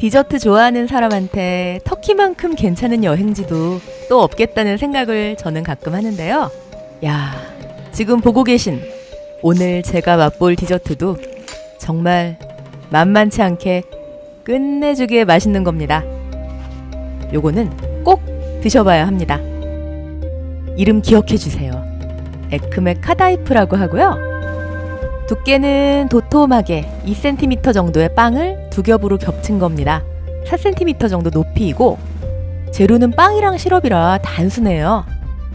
디저트 좋아하는 사람한테 터키만큼 괜찮은 여행지도 또 없겠다는 생각을 저는 가끔 하는데요. 야, 지금 보고 계신 오늘 제가 맛볼 디저트도 정말 만만치 않게 끝내주기에 맛있는 겁니다. 요거는 꼭 드셔봐야 합니다. 이름 기억해 주세요. 에크메 카다이프라고 하고요. 두께는 도톰하게 2cm 정도의 빵을 두 겹으로 겹친 겁니다. 4cm 정도 높이이고 재료는 빵이랑 시럽이라 단순해요.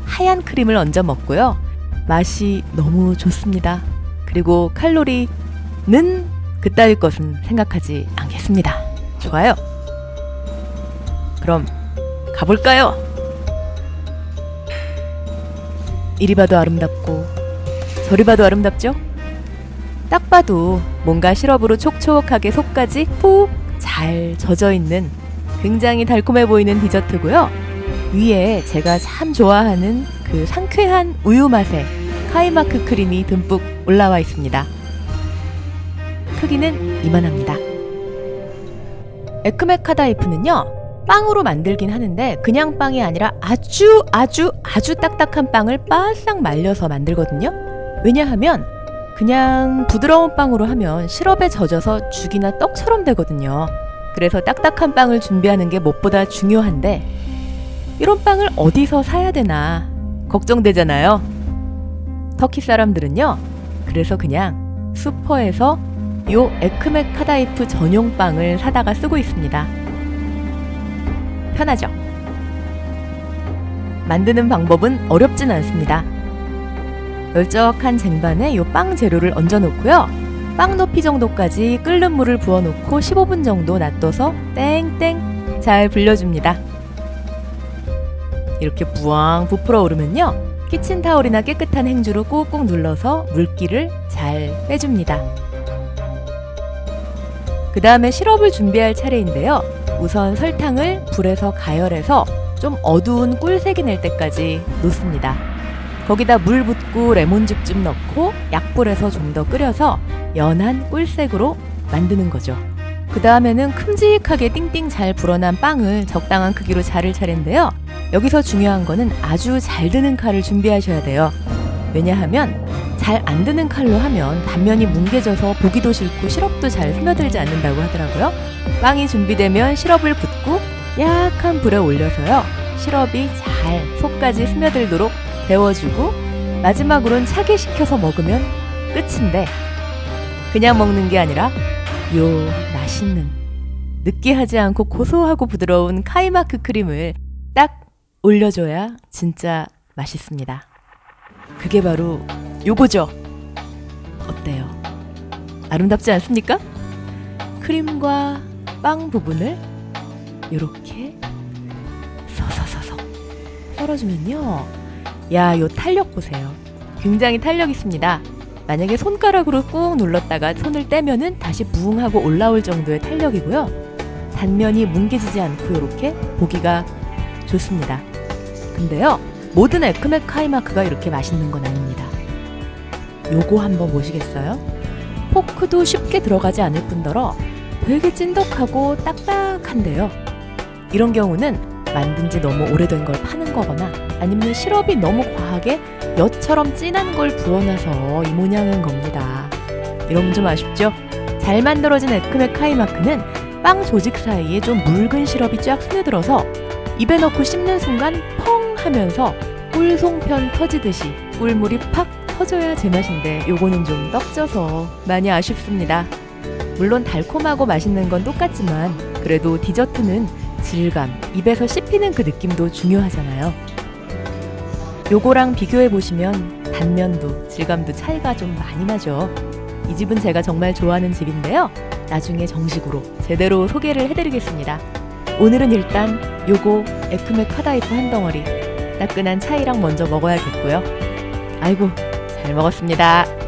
하얀 크림을 얹어 먹고요. 맛이 너무 좋습니다. 그리고 칼로리는 그따위 것은 생각하지 않겠습니다. 좋아요. 그럼 가볼까요? 이리 봐도 아름답고 저리 봐도 아름답죠? 딱 봐도 뭔가 시럽으로 촉촉하게 속까지 푹 잘 젖어 있는 굉장히 달콤해 보이는 디저트고요. 위에 제가 참 좋아하는 그 상쾌한 우유 맛의 카이마크 크림이 듬뿍 올라와 있습니다. 크기는 이만합니다. 에크메카다이프는요, 빵으로 만들긴 하는데 그냥 빵이 아니라 아주 아주 아주 딱딱한 빵을 바싹 말려서 만들거든요. 왜냐하면 그냥 부드러운 빵으로 하면 시럽에 젖어서 죽이나 떡처럼 되거든요. 그래서 딱딱한 빵을 준비하는 게 무엇보다 중요한데 이런 빵을 어디서 사야 되나 걱정되잖아요. 터키 사람들은요. 그래서 그냥 슈퍼에서 요 에크메 카다이프 전용 빵을 사다가 쓰고 있습니다. 편하죠? 만드는 방법은 어렵진 않습니다. 널쩍한 쟁반에 요 빵 재료를 얹어 놓고요. 빵 높이 정도까지 끓는 물을 부어 놓고 15분 정도 놔둬서 땡땡 잘 불려줍니다. 이렇게 부엉 부풀어 오르면요. 키친타올이나 깨끗한 행주로 꾹꾹 눌러서 물기를 잘 빼줍니다. 그 다음에 시럽을 준비할 차례인데요. 우선 설탕을 불에서 가열해서 좀 어두운 꿀색이 낼 때까지 놓습니다. 거기다 물 붓고 레몬즙 좀 넣고 약불에서 좀 더 끓여서 연한 꿀색으로 만드는 거죠. 그 다음에는 큼직하게 띵띵 잘 불어난 빵을 적당한 크기로 자를 차례인데요. 여기서 중요한 거는 아주 잘 드는 칼을 준비하셔야 돼요. 왜냐하면 잘 안 드는 칼로 하면 단면이 뭉개져서 보기도 싫고 시럽도 잘 스며들지 않는다고 하더라고요. 빵이 준비되면 시럽을 붓고 약한 불에 올려서요. 시럽이 잘 속까지 스며들도록 데워주고 마지막으로는 차게 식혀서 먹으면 끝인데 그냥 먹는 게 아니라 요 맛있는 느끼하지 않고 고소하고 부드러운 카이마크 크림을 딱 올려줘야 진짜 맛있습니다. 그게 바로 요거죠. 어때요? 아름답지 않습니까? 크림과 빵 부분을 이렇게 서서서서 썰어주면요. 야, 요 탄력 보세요. 굉장히 탄력 있습니다. 만약에 손가락으로 꾹 눌렀다가 손을 떼면은 다시 부응하고 올라올 정도의 탄력이고요. 단면이 뭉개지지 않고 이렇게 보기가 좋습니다. 근데요, 모든 에크메 카이마크가 이렇게 맛있는 건 아닙니다. 요거 한번 보시겠어요? 포크도 쉽게 들어가지 않을 뿐더러 되게 찐득하고 딱딱한데요. 이런 경우는 만든 지 너무 오래된 걸 파는 거거나 아니면 시럽이 너무 과하게 엿처럼 진한 걸 부어놔서 이 모양인 겁니다. 이러면 좀 아쉽죠? 잘 만들어진 에크메 카이마크는 빵 조직 사이에 좀 묽은 시럽이 쫙 스며들어서 입에 넣고 씹는 순간 펑 하면서 꿀송편 터지듯이 꿀물이 팍 터져야 제맛인데 요거는 좀 떡져서 많이 아쉽습니다. 물론 달콤하고 맛있는 건 똑같지만 그래도 디저트는 질감, 입에서 씹히는 그 느낌도 중요하잖아요. 요거랑 비교해 보시면 단면도 질감도 차이가 좀 많이 나죠. 이 집은 제가 정말 좋아하는 집인데요. 나중에 정식으로 제대로 소개를 해드리겠습니다. 오늘은 일단 요거 에크메 카다이프 한 덩어리 따끈한 차이랑 먼저 먹어야겠고요. 아이고 잘 먹었습니다.